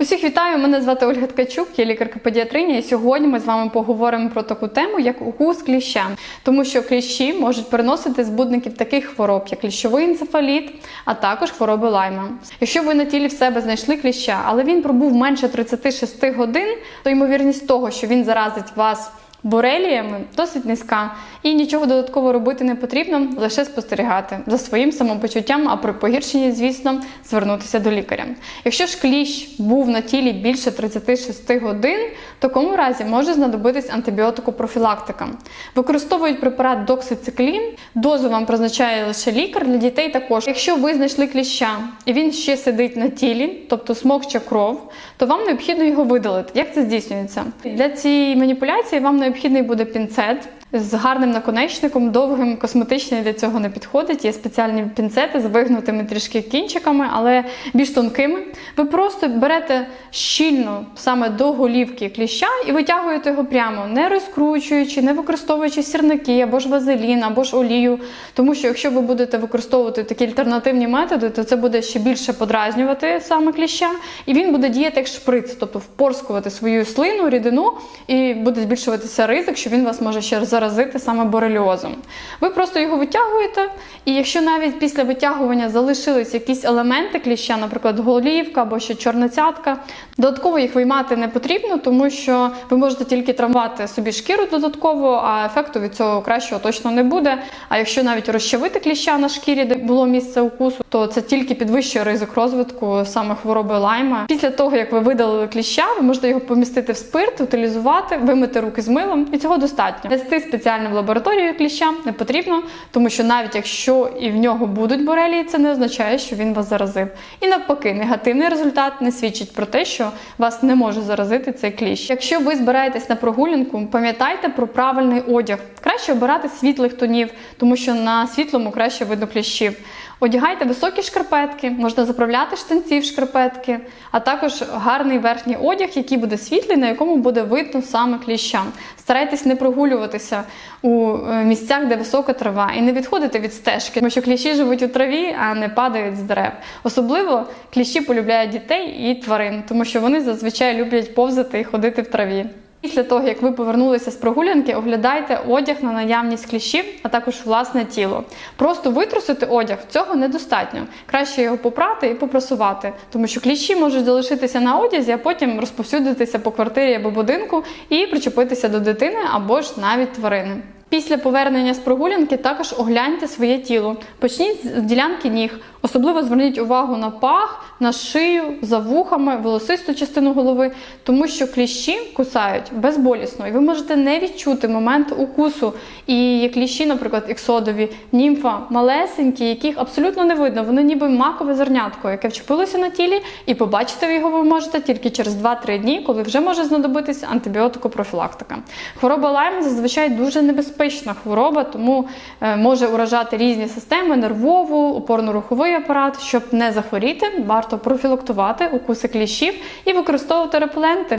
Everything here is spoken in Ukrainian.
Усіх вітаю! Мене звати Ольга Ткачук, я лікарка-педіатриня, і сьогодні ми з вами поговоримо про таку тему, як укус кліща, тому що кліщі можуть переносити збудників таких хвороб, як кліщовий енцефаліт, а також хвороби лайма. Якщо ви на тілі в себе знайшли кліща, але він пробув менше 36 годин, то ймовірність того, що він заразить вас. Бореліями досить низька, і нічого додатково робити не потрібно, лише спостерігати за своїм самопочуттям, а при погіршенні, звісно, звернутися до лікаря. Якщо ж кліщ був на тілі більше 36 годин, в такому разі може знадобитись антибіотикопрофілактика. Використовують препарат доксициклін, дозу вам призначає лише лікар для дітей також. Якщо ви знайшли кліща і він ще сидить на тілі, тобто смокче кров, то вам необхідно його видалити. Як це здійснюється? Для цієї маніпуляції вам необхідний буде пінцет. З гарним наконечником, довгим, косметичний для цього не підходить. Є спеціальні пінцети з вигнутими трішки кінчиками, але більш тонкими. Ви просто берете щільно саме до голівки кліща і витягуєте його прямо, не розкручуючи, не використовуючи сірники або ж вазелін, або ж олію. Тому що якщо ви будете використовувати такі альтернативні методи, то це буде ще більше подразнювати саме кліща, і він буде діяти як шприц, тобто впорскувати свою слину, рідину, і буде збільшуватися ризик, що він вас може ще заразити саме бореліозом. Ви просто його витягуєте, і якщо навіть після витягування залишились якісь елементи кліща, наприклад, голівка або ще чорна цятка, додатково їх виймати не потрібно, тому що ви можете тільки травмувати собі шкіру додатково, а ефекту від цього кращого точно не буде. А якщо навіть розчавити кліща на шкірі, де було місце укусу, то це тільки підвищує ризик розвитку саме хвороби лайма. Після того, як ви видалили кліща, ви можете його помістити в спирт, утилізувати, вимити руки з милом, і цього достатньо. Нести спеціально в лабораторію кліща не потрібно, тому що навіть якщо і в нього будуть борелії, це не означає, що він вас заразив. І навпаки, негативний результат не свідчить про те, що вас не може заразити цей кліщ. Якщо ви збираєтесь на прогулянку, пам'ятайте про правильний одяг. Краще обирати світлих тонів, тому що на світлому краще видно кліщів. Одягайте високі шкарпетки, можна заправляти штанці в шкарпетки, а також гарний верхній одяг, який буде світлий, на якому буде видно саме кліща. Старайтесь не прогулюватися у е, місцях, де висока трава, і не відходити від стежки, тому що кліщі живуть у траві, а не падають з дерев. Особливо кліщі полюбляють дітей і тварин, тому що вони зазвичай люблять повзати і ходити в траві. Після того, як ви повернулися з прогулянки, оглядайте одяг на наявність кліщів, а також власне тіло. Просто витрусити одяг цього недостатньо. Краще його попрати і попрасувати, тому що кліщі можуть залишитися на одязі, а потім розповсюдитися по квартирі або будинку і причепитися до дитини або ж навіть тварини. Після повернення з прогулянки також огляньте своє тіло. Почніть з ділянки ніг. Особливо зверніть увагу на пах, на шию, за вухами, волосисту частину голови, тому що кліщі кусають безболісно, і ви можете не відчути момент укусу. І є кліщі, наприклад, іксодові, німфа, малесенькі, яких абсолютно не видно. Вони ніби макове зернятко, яке вчепилося на тілі, і побачити його ви можете тільки через 2-3 дні, коли вже може знадобитися антибіотикопрофілактика. Хвороба лайма зазвичай дуже небезпечна хвороба, тому е, може уражати різні системи нервову, опорно-руховий апарат. Щоб не захворіти, варто профілактувати укуси кліщів і використовувати репеленти.